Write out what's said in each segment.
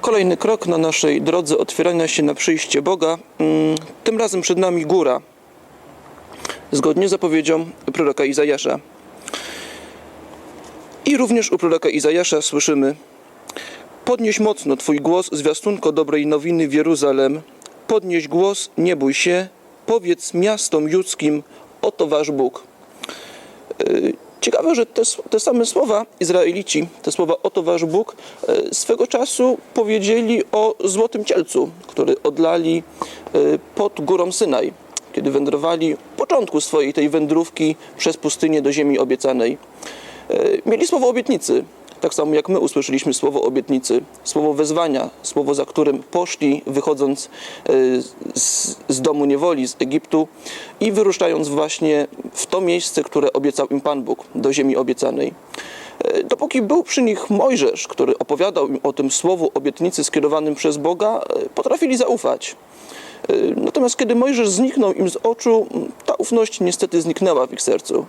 Kolejny krok na naszej drodze otwierania się na przyjście Boga. Mm, Tym razem przed nami góra. Zgodnie z zapowiedzią proroka Izajasza. I również u proroka Izajasza słyszymy Podnieś mocno Twój głos, zwiastunko dobrej nowiny w Jeruzalem. Podnieś głos, nie bój się. Powiedz miastom judzkim, oto Wasz Bóg. Ciekawe, że te, te same słowa Izraelici, te słowa oto Wasz Bóg, yy, swego czasu powiedzieli o Złotym Cielcu, który odlali yy, pod górą Synaj, kiedy wędrowali w początku swojej tej wędrówki przez pustynię do ziemi obiecanej. Yy, Mieli słowo obietnicy, tak samo jak my usłyszeliśmy słowo obietnicy, słowo wezwania, słowo, za którym poszli, wychodząc y, z, z domu niewoli, z Egiptu i wyruszając właśnie w to miejsce, które obiecał im Pan Bóg, do ziemi obiecanej. Y, Dopóki był przy nich Mojżesz, który opowiadał im o tym słowu obietnicy skierowanym przez Boga, y, potrafili zaufać. Natomiast kiedy Mojżesz zniknął im z oczu, ta ufność niestety zniknęła w ich sercu.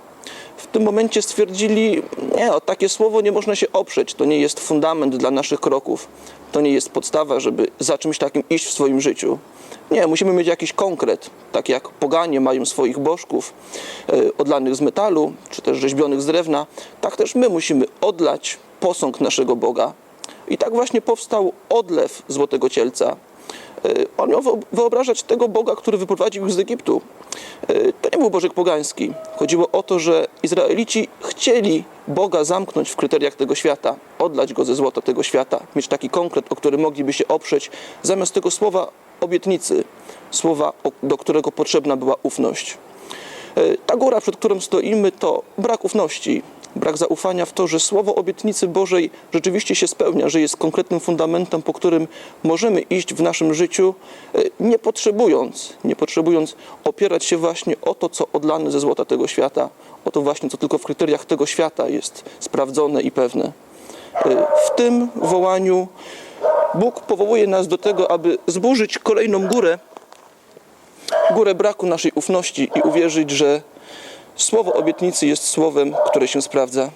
W tym momencie stwierdzili, nie, o takie słowo nie można się oprzeć, to nie jest fundament dla naszych kroków, to nie jest podstawa, żeby za czymś takim iść w swoim życiu. Nie, musimy mieć jakiś konkret, tak jak poganie mają swoich bożków y, odlanych z metalu, czy też rzeźbionych z drewna, tak też my musimy odlać posąg naszego Boga. I tak właśnie powstał odlew Złotego Cielca. Y, On miał wyo- wyobrażać tego Boga, który wyprowadził ich z Egiptu. Był Bożek pogański. Chodziło o to, że Izraelici chcieli Boga zamknąć w kryteriach tego świata, odlać go ze złota tego świata, mieć taki konkret, o który mogliby się oprzeć, zamiast tego słowa obietnicy, słowa, do którego potrzebna była ufność. Y, Ta góra, przed którą stoimy, to brak ufności, brak zaufania w to, że słowo obietnicy Bożej rzeczywiście się spełnia, że jest konkretnym fundamentem, po którym możemy iść w naszym życiu, y, nie potrzebując, nie potrzebując opierać się właśnie o to, co odlane ze złota tego świata, o to właśnie, co tylko w kryteriach tego świata jest sprawdzone i pewne. Y, W tym wołaniu Bóg powołuje nas do tego, aby zburzyć kolejną górę, górę braku naszej ufności i uwierzyć, że słowo obietnicy jest słowem, które się sprawdza.